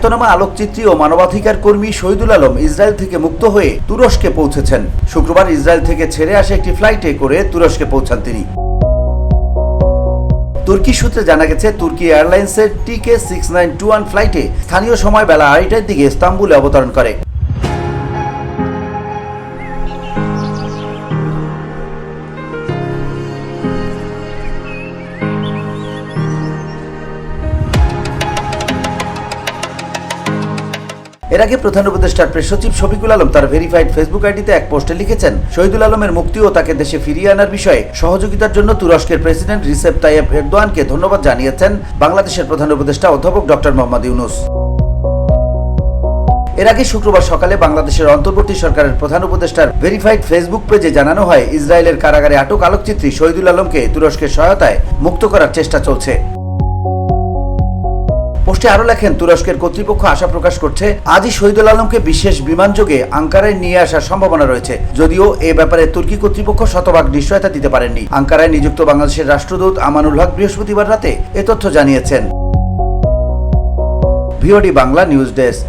খ্যাতনামা আলোকচিত্রী ও মানবাধিকার কর্মী শহীদুল আলম ইসরায়েল থেকে মুক্ত হয়ে তুরস্কে পৌঁছেছেন। শুক্রবার ইসরায়েল থেকে ছেড়ে আসে একটি ফ্লাইটে করে তুরস্কে পৌঁছান তিনি। তুর্কি সূত্রে জানা গেছে, তুর্কি এয়ারলাইন্সের টিকে সিক্স নাইন টু ওয়ান ফ্লাইটে স্থানীয় সময় বেলা আড়াইটার দিকে ইস্তাম্বুলে অবতরণ করে। এর আগে প্রধান উপদেষ্টার প্রেস সচিব শফিকুল আলম তার ভেরিফাইড ফেসবুক আইডিতে এক পোস্টে লিখেছেন, শহীদুল আলমের মুক্তি ও তাকে দেশে ফিরিয়ে আনার বিষয়ে সহযোগিতার জন্য তুরস্কের প্রেসিডেন্ট রিসেপ তাইয়েব এরদোয়ানকে ধন্যবাদ জানিয়েছেন বাংলাদেশের প্রধান উপদেষ্টা অধ্যাপক ডক্টর মোহাম্মদ ইউনুস। এর আগে শুক্রবার সকালে বাংলাদেশের অন্তর্বর্তী সরকারের প্রধান উপদেষ্টার ভেরিফাইড ফেসবুক পেজে জানানো হয়, ইসরায়েলের কারাগারে আটক আলোকচিত্রী শহীদুল আলমকে তুরস্কের সহায়তায় মুক্ত করার চেষ্টা চলছে। পোস্টে আরও লেখেন, তুরস্কের কর্তৃপক্ষ আশা প্রকাশ করছে, আজই শহীদুল আলমকে বিশেষ বিমানযোগে আঙ্কারায় নিয়ে আসার সম্ভাবনা রয়েছে। যদিও এ ব্যাপারে তুর্কি কর্তৃপক্ষ শতভাগ নিশ্চয়তা দিতে পারেননি। আঙ্কারায় নিযুক্ত বাংলাদেশের রাষ্ট্রদূত আমানুল হক বৃহস্পতিবার রাতে এ তথ্য জানিয়েছেন। VOD Bangla news desk.